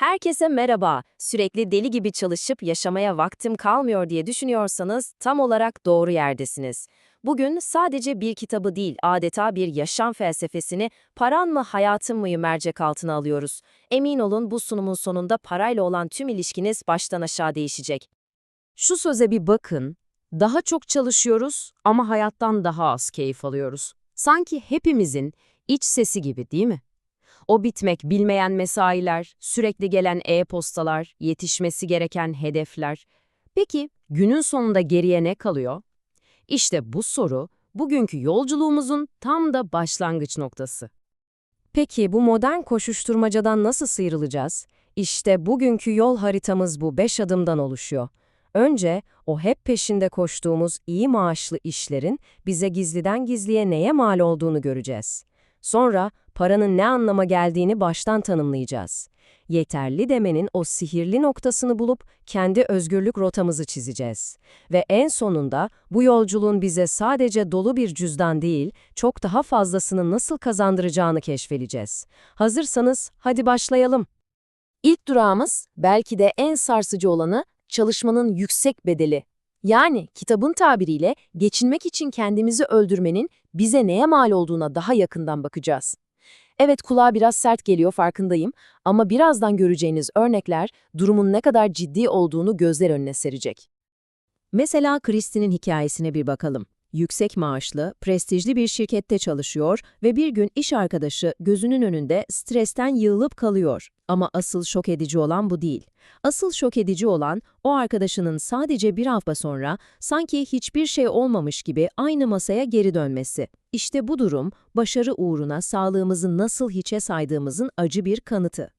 Herkese merhaba. Sürekli deli gibi çalışıp yaşamaya vaktim kalmıyor diye düşünüyorsanız tam olarak doğru yerdesiniz. Bugün sadece bir kitabı değil, adeta bir yaşam felsefesini paran mı hayatın mı mercek altına alıyoruz. Emin olun bu sunumun sonunda parayla olan tüm ilişkiniz baştan aşağı değişecek. Şu söze bir bakın. Daha çok çalışıyoruz ama hayattan daha az keyif alıyoruz. Sanki hepimizin iç sesi gibi değil mi? O bitmek bilmeyen mesailer, sürekli gelen e-postalar, yetişmesi gereken hedefler. Peki günün sonunda geriye ne kalıyor? İşte bu soru bugünkü yolculuğumuzun tam da başlangıç noktası. Peki bu modern koşuşturmacadan nasıl sıyrılacağız? İşte bugünkü yol haritamız bu beş adımdan oluşuyor. Önce o hep peşinde koştuğumuz iyi maaşlı işlerin bize gizliden gizliye neye mal olduğunu göreceğiz. Sonra paranın ne anlama geldiğini baştan tanımlayacağız. Yeterli demenin o sihirli noktasını bulup kendi özgürlük rotamızı çizeceğiz. Ve en sonunda bu yolculuğun bize sadece dolu bir cüzdan değil, çok daha fazlasını nasıl kazandıracağını keşfedeceğiz. Hazırsanız hadi başlayalım. İlk durağımız belki de en sarsıcı olanı çalışmanın yüksek bedeli. Yani kitabın tabiriyle geçinmek için kendimizi öldürmenin bize neye mal olduğuna daha yakından bakacağız. Evet kulağa biraz sert geliyor farkındayım ama birazdan göreceğiniz örnekler durumun ne kadar ciddi olduğunu gözler önüne serecek. Mesela Kristin'in hikayesine bir bakalım. Yüksek maaşlı, prestijli bir şirkette çalışıyor ve bir gün iş arkadaşı gözünün önünde stresten yığılıp kalıyor. Ama asıl şok edici olan bu değil. Asıl şok edici olan o arkadaşının sadece bir hafta sonra sanki hiçbir şey olmamış gibi aynı masaya geri dönmesi. İşte bu durum başarı uğruna sağlığımızı nasıl hiçe saydığımızın acı bir kanıtı.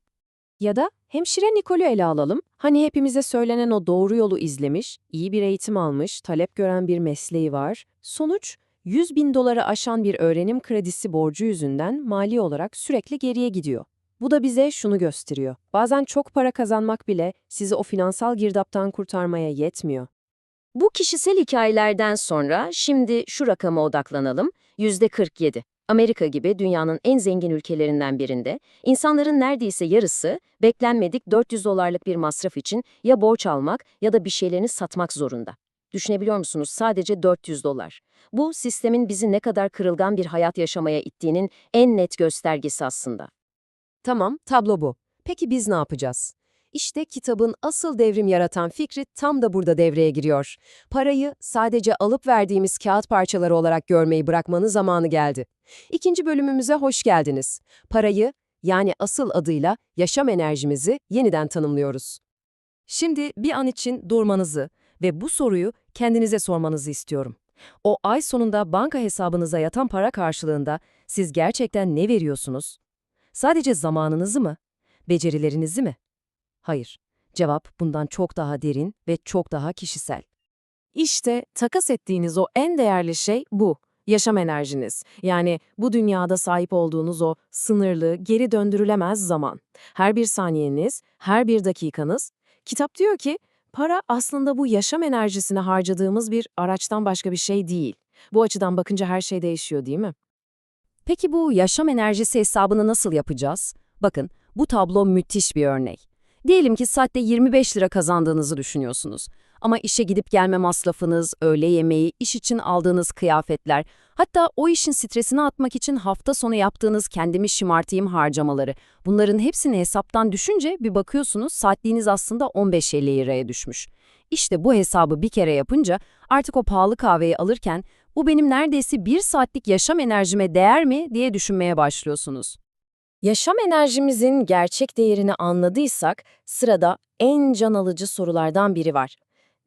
Ya da hemşire Nikol'ü ele alalım. Hani hepimize söylenen o doğru yolu izlemiş, iyi bir eğitim almış, talep gören bir mesleği var. Sonuç, 100 bin doları aşan bir öğrenim kredisi borcu yüzünden mali olarak sürekli geriye gidiyor. Bu da bize şunu gösteriyor. Bazen çok para kazanmak bile sizi o finansal girdaptan kurtarmaya yetmiyor. Bu kişisel hikayelerden sonra şimdi şu rakama odaklanalım. %47. Amerika gibi dünyanın en zengin ülkelerinden birinde insanların neredeyse yarısı beklenmedik 400 dolarlık bir masraf için ya borç almak ya da bir şeylerini satmak zorunda. Düşünebiliyor musunuz? Sadece 400 dolar. Bu sistemin bizi ne kadar kırılgan bir hayat yaşamaya ittiğinin en net göstergesi aslında. Tamam, tablo bu. Peki biz ne yapacağız? İşte kitabın asıl devrim yaratan fikri tam da burada devreye giriyor. Parayı sadece alıp verdiğimiz kağıt parçaları olarak görmeyi bırakmanın zamanı geldi. İkinci bölümümüze hoş geldiniz. Parayı, yani asıl adıyla yaşam enerjimizi yeniden tanımlıyoruz. Şimdi bir an için durmanızı ve bu soruyu kendinize sormanızı istiyorum. O ay sonunda banka hesabınıza yatan para karşılığında siz gerçekten ne veriyorsunuz? Sadece zamanınızı mı? Becerilerinizi mi? Hayır. Cevap bundan çok daha derin ve çok daha kişisel. İşte takas ettiğiniz o en değerli şey bu. Yaşam enerjiniz. Yani bu dünyada sahip olduğunuz o sınırlı, geri döndürülemez zaman. Her bir saniyeniz, her bir dakikanız. Kitap diyor ki, para aslında bu yaşam enerjisine harcadığımız bir araçtan başka bir şey değil. Bu açıdan bakınca her şey değişiyor değil mi? Peki bu yaşam enerjisi hesabını nasıl yapacağız? Bakın, bu tablo müthiş bir örnek. Diyelim ki saatte 25 lira kazandığınızı düşünüyorsunuz. Ama işe gidip gelme masrafınız, öğle yemeği, iş için aldığınız kıyafetler, hatta o işin stresini atmak için hafta sonu yaptığınız kendimi şımartayım harcamaları. Bunların hepsini hesaptan düşünce bir bakıyorsunuz saatliğiniz aslında 15-50 liraya düşmüş. İşte bu hesabı bir kere yapınca artık o pahalı kahveyi alırken bu benim neredeyse bir saatlik yaşam enerjime değer mi diye düşünmeye başlıyorsunuz. Yaşam enerjimizin gerçek değerini anladıysak sırada en can alıcı sorulardan biri var.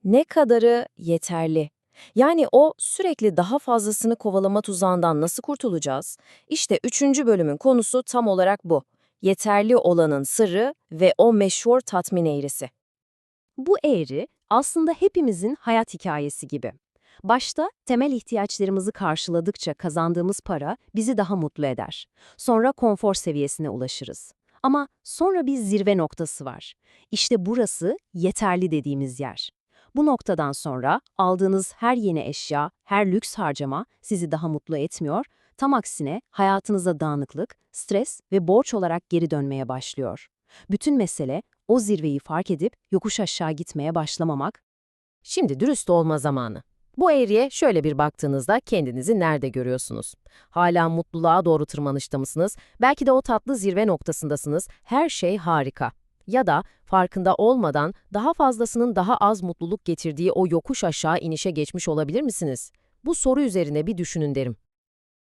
Ne kadarı yeterli? Yani o sürekli daha fazlasını kovalama tuzağından nasıl kurtulacağız? İşte üçüncü bölümün konusu tam olarak bu. Yeterli olanın sırrı ve o meşhur tatmin eğrisi. Bu eğri aslında hepimizin hayat hikayesi gibi. Başta temel ihtiyaçlarımızı karşıladıkça kazandığımız para bizi daha mutlu eder. Sonra konfor seviyesine ulaşırız. Ama sonra bir zirve noktası var. İşte burası yeterli dediğimiz yer. Bu noktadan sonra aldığınız her yeni eşya, her lüks harcama sizi daha mutlu etmiyor, tam aksine hayatınıza dağınıklık, stres ve borç olarak geri dönmeye başlıyor. Bütün mesele o zirveyi fark edip yokuş aşağı gitmeye başlamamak. Şimdi dürüst olma zamanı. Bu eğriye şöyle bir baktığınızda kendinizi nerede görüyorsunuz? Hala mutluluğa doğru tırmanışta mısınız? Belki de o tatlı zirve noktasındasınız. Her şey harika. Ya da farkında olmadan daha fazlasının daha az mutluluk getirdiği o yokuş aşağı inişe geçmiş olabilir misiniz? Bu soru üzerine bir düşünün derim.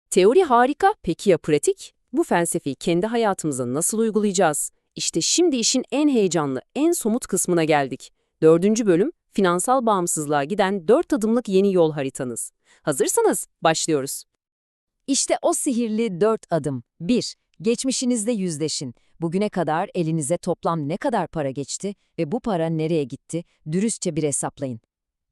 Teori harika, peki ya pratik? Bu felsefeyi kendi hayatımıza nasıl uygulayacağız? İşte şimdi işin en heyecanlı, en somut kısmına geldik. Dördüncü bölüm, finansal bağımsızlığa giden dört adımlık yeni yol haritanız. Hazırsanız başlıyoruz. İşte o sihirli dört adım. 1. Geçmişinizde yüzleşin. Bugüne kadar elinize toplam ne kadar para geçti ve bu para nereye gitti? Dürüstçe bir hesaplayın.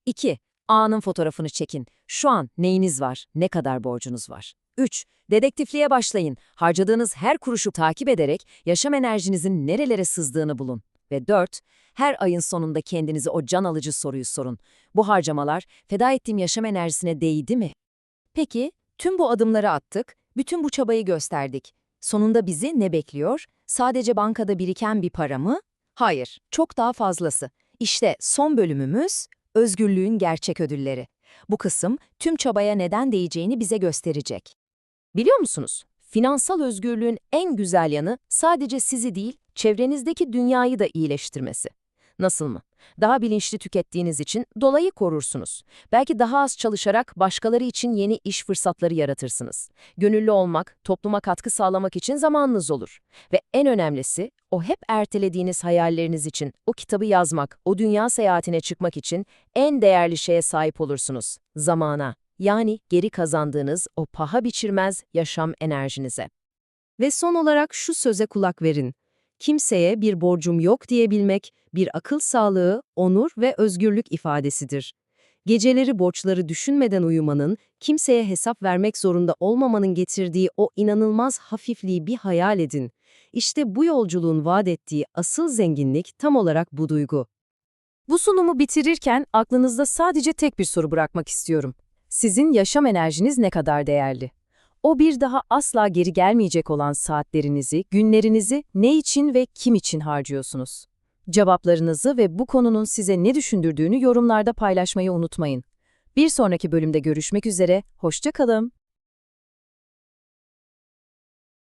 2. Anın fotoğrafını çekin. Şu an neyiniz var, ne kadar borcunuz var? 3. Dedektifliğe başlayın. Harcadığınız her kuruşu takip ederek yaşam enerjinizin nerelere sızdığını bulun. Ve 4. Her ayın sonunda kendinize o can alıcı soruyu sorun. Bu harcamalar feda ettiğim yaşam enerjisine değdi mi? Peki, tüm bu adımları attık, bütün bu çabayı gösterdik. Sonunda bizi ne bekliyor? Sadece bankada biriken bir para mı? Hayır, çok daha fazlası. İşte son bölümümüz, özgürlüğün gerçek ödülleri. Bu kısım tüm çabaya neden değeceğini bize gösterecek. Biliyor musunuz? Finansal özgürlüğün en güzel yanı sadece sizi değil, çevrenizdeki dünyayı da iyileştirmesi. Nasıl mı? Daha bilinçli tükettiğiniz için dolayı korursunuz. Belki daha az çalışarak başkaları için yeni iş fırsatları yaratırsınız. Gönüllü olmak, topluma katkı sağlamak için zamanınız olur. Ve en önemlisi, o hep ertelediğiniz hayalleriniz için, o kitabı yazmak, o dünya seyahatine çıkmak için en değerli şeye sahip olursunuz. Zamana. Yani geri kazandığınız o paha biçilmez yaşam enerjinize. Ve son olarak şu söze kulak verin. Kimseye bir borcum yok diyebilmek, bir akıl sağlığı, onur ve özgürlük ifadesidir. Geceleri borçları düşünmeden uyumanın, kimseye hesap vermek zorunda olmamanın getirdiği o inanılmaz hafifliği bir hayal edin. İşte bu yolculuğun vaat ettiği asıl zenginlik tam olarak bu duygu. Bu sunumu bitirirken aklınızda sadece tek bir soru bırakmak istiyorum. Sizin yaşam enerjiniz ne kadar değerli? O bir daha asla geri gelmeyecek olan saatlerinizi, günlerinizi ne için ve kim için harcıyorsunuz? Cevaplarınızı ve bu konunun size ne düşündürdüğünü yorumlarda paylaşmayı unutmayın. Bir sonraki bölümde görüşmek üzere, hoşça kalın.